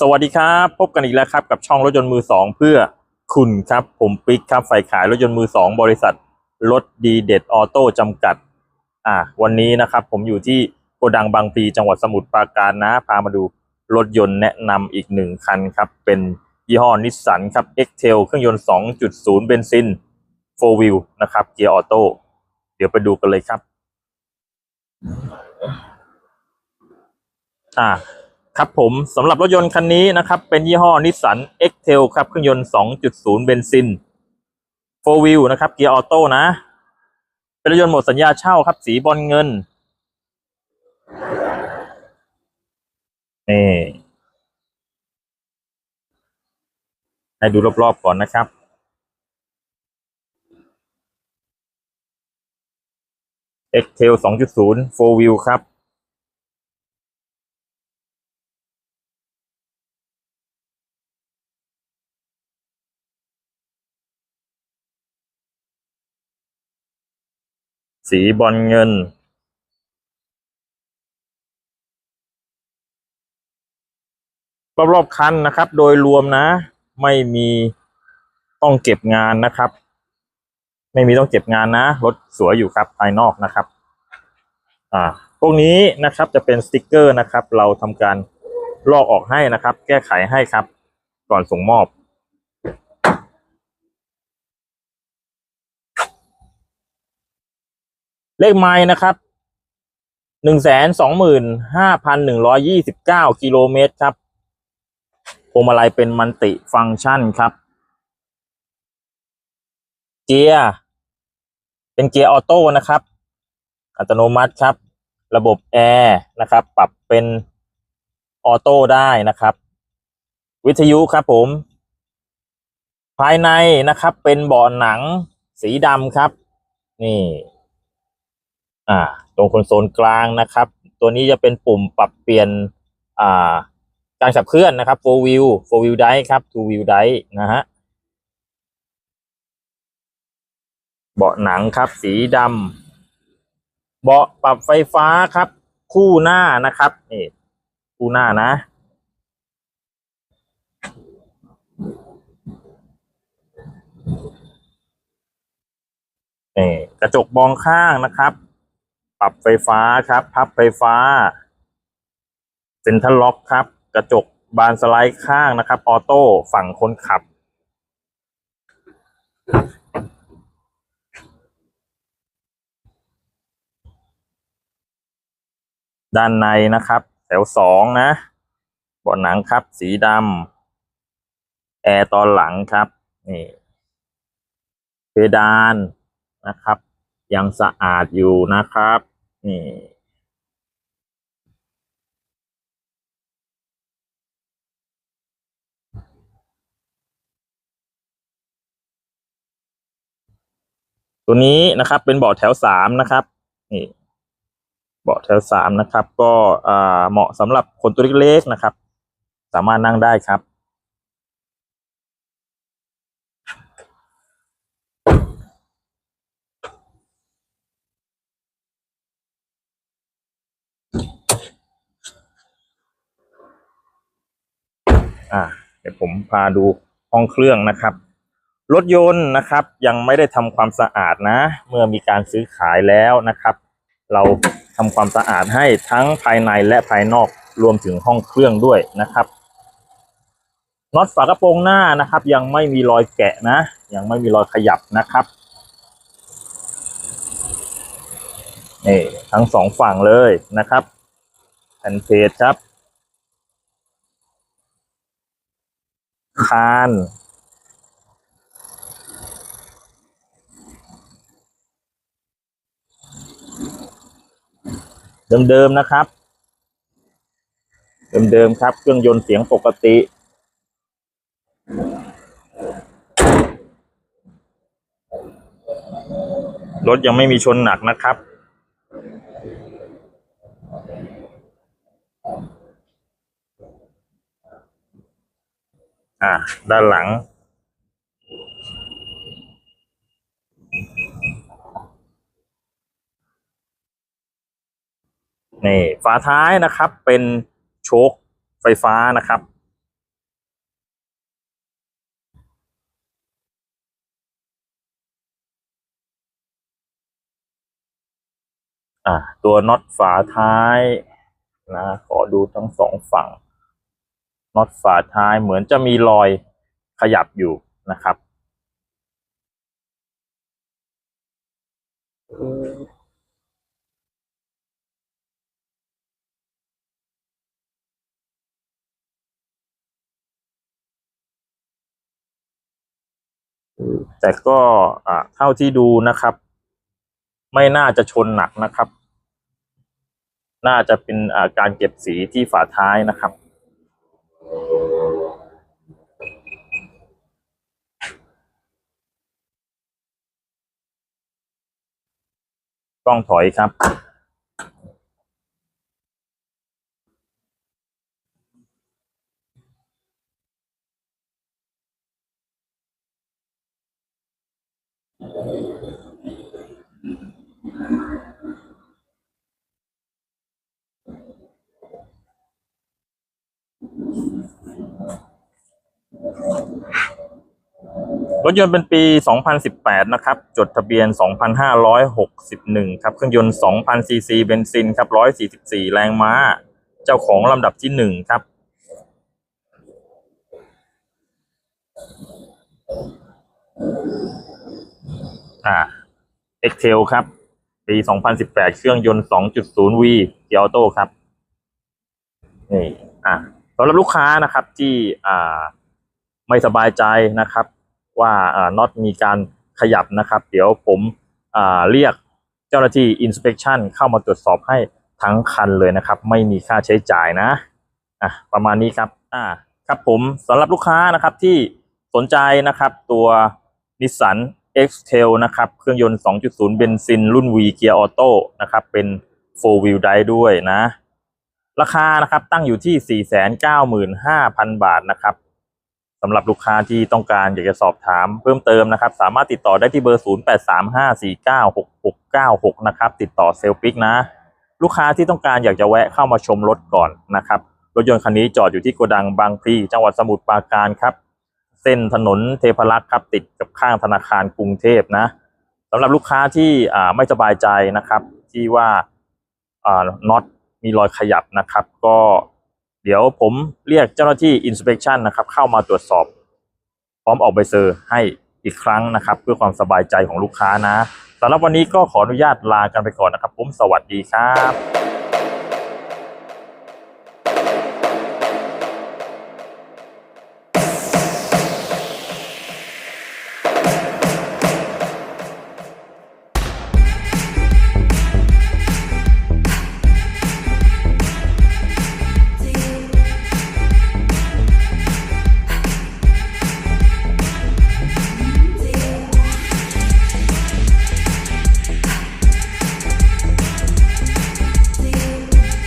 สวัสดีครับ พบกันอีกแล้วครับ กับช่องรถยนต์มือสองเพื่อคุณครับ ผมปิ๊กครับฝ่ายขายรถยนต์มือสองบริษัท รถดีเด็ดออโต้จำกัด อ่า วันนี้นะครับ ผมอยู่ที่โกดังบางพลีจังหวัดสมุทรปราการนะ พามาดูรถยนต์แนะนำอีกหนึ่งคันครับ เป็นยี่ห้อนิสสันครับ X-Trail เครื่องยนต์ 2.0 เบนซิน 4 wheel นะครับเกียร์ออโต้เดี๋ยวไปดูกันเลยครับ อ่า ครับผมสำหรับรถยนต์คันนี้นะครับ เป็นยี่ห้อนิสสัน X-Trail ครับ เครื่องยนต์ 2.0 เบนซิน 4 wheel นะครับ เกียร์ออโต้นะ เป็นรถยนต์หมดสัญญาเช่าครับ สีบอลเงิน นี่ ให้ดูรอบๆก่อนนะครับ X-Trail 2.0 4 wheel ครับ สีบอลเงิน รอบๆคันนะครับ โดยรวมนะ ไม่มีต้องเก็บงานนะครับ ไม่มีต้องเก็บงานนะรถสวยอยู่ครับภายนอกนะครับอ่าพวกนี้นะครับจะเป็นสติกเกอร์นะครับ เราทำการลอกออกให้นะครับ แก้ไขให้ครับ ก่อนส่งมอบ เลขไม้นะครับหนึ่งแสนสองหมื่นห้าพันหนึ่งร้อยี่สิบเก้ากิโลเมตรครับพวงมาลัยเป็นมันติฟังก์ชันครับ เกียร์เป็นเกียร์ออโต้นะครับ อัตโนมัติครับ ระบบแอร์นะครับ ปรับเป็นออโต้ได้นะครับ วิทยุครับผม ภายในนะครับเป็นเบาะหนังสีดำครับ นี่ อ่า ตรงคอนโซลกลางนะครับ ตัวนี้จะเป็นปุ่มปรับเปลี่ยนอ่าการขับเคลื่อนนะครับ four wheel four wheel drive ครับ two wheel drive นะฮะเบาะหนังครับ สีดำเบาะปรับไฟฟ้าครับ คู่หน้านะครับนี่คู่หน้านะ นี่กระจกมองข้างนะครับ ปรับไฟฟ้าครับ พับไฟฟ้า เซ็นทรัลล็อกครับ กระจกบานสไลด์ข้างนะครับ ออโต้ฝั่งคนขับ ด้านในนะครับ แถวสองนะเบาะหนังครับ สีดำแอร์ตอนหลังครับ นี่เพดานนะครับ ยังสะอาดอยู่นะครับ นี่ตัวนี้นะครับเป็นเบาะแถวสามนะครับนี่เบาะแถวสามนะครับ ก็เหมาะสำหรับคนตัวเล็กๆนะครับ สามารถนั่งได้ครับ อ่าเดี๋ยวผมพาดูห้องเครื่องนะครับ รถยนต์นะครับยังไม่ได้ทำความสะอาดนะ เมื่อมีการซื้อขายแล้วนะครับ เราทำความสะอาดให้ทั้งภายในและภายนอกรวมถึงห้องเครื่องด้วยนะครับน็อตฝากระโปรงหน้านะครับ ยังไม่มีรอยแกะนะ ยังไม่มีรอยขยับนะครับนี่ทั้งสองฝั่งเลยนะครับแผ่นเพจครับ คานเดิมๆนะครับ เดิมๆครับ เครื่องยนต์เสียงปกติ รถยังไม่มีชนหนักนะครับ่า ด้านหลัง นี่ ฝาท้ายนะครับ เป็นโชกไฟฟ้านะครับอ่าตัวน็อตฝาท้ายนะ ขอดูทั้งสองฝั่ง น็อตฝาท้ายเหมือนจะมีรอยขยับอยู่นะครับแต่ก็อ่าเท่าที่ดูนะครับ ไม่น่าจะชนหนักนะครับ น่าจะเป็นการเก็บสีที่ฝาท้ายนะครับ กล้องถอยครับ รถยนต์เป็นปี 2018 นะครับ จดทะเบียน 2,561 ครับ เครื่องยนต์ 2,000 ซีซีเบนซินครับ 144 แรงม้า เจ้าของลำดับที่ 1 ครับ อ่า Excel ครับ ปี 2018 เครื่องยนต์ 2.0V เกียร์ออโต้ครับ นี่ อะสำหรับลูกค้านะครับที่ อ่า ไม่สบายใจนะครับ ว่าน็อตมีการขยับนะครับ เดี๋ยวผมเรียกเจ้าหน้าที่ inspection เข้ามาตรวจสอบให้ทั้งคันเลยนะครับ ไม่มีค่าใช้จ่ายนะอะประมาณนี้ครับอ่าครับผมสำหรับลูกค้านะครับที่สนใจนะครับตัว Nissan X-Trail นะครับ เครื่องยนต์ 2.0 เบนซิน รุ่น V เกียร์ออโต้นะครับ เป็น 4 wheel drive ด้วยนะ ราคานะครับตั้งอยู่ที่ 495,000 บาทนะครับ สำหรับลูกค้าที่ต้องการอยากจะสอบถามเพิ่มเติมนะครับ สามารถติดต่อได้ที่เบอร์ 0835496696 นะครับ ติดต่อเซลล์ปิกนะ ลูกค้าที่ต้องการอยากจะแวะเข้ามาชมรถก่อนนะครับ รถยนต์คันนี้จอดอยู่ที่โกดังบางพลีจังหวัดสมุทรปราการครับ เส้นถนนเทพรักษ์ครับ ติดกับข้างธนาคารกรุงเทพนะสำหรับลูกค้าที่ไม่สบายใจนะครับ ที่ว่าน็อตมีรอยขยับนะครับ ก็ เดี๋ยวผมเรียกเจ้าหน้าที่ inspection นะครับ เข้ามาตรวจสอบ พร้อมออกใบเซอร์ให้อีกครั้งนะครับ เพื่อความสบายใจของลูกค้านะสำหรับวันนี้ก็ขออนุญาตลากันไปก่อนนะครับ ผมสวัสดีครับ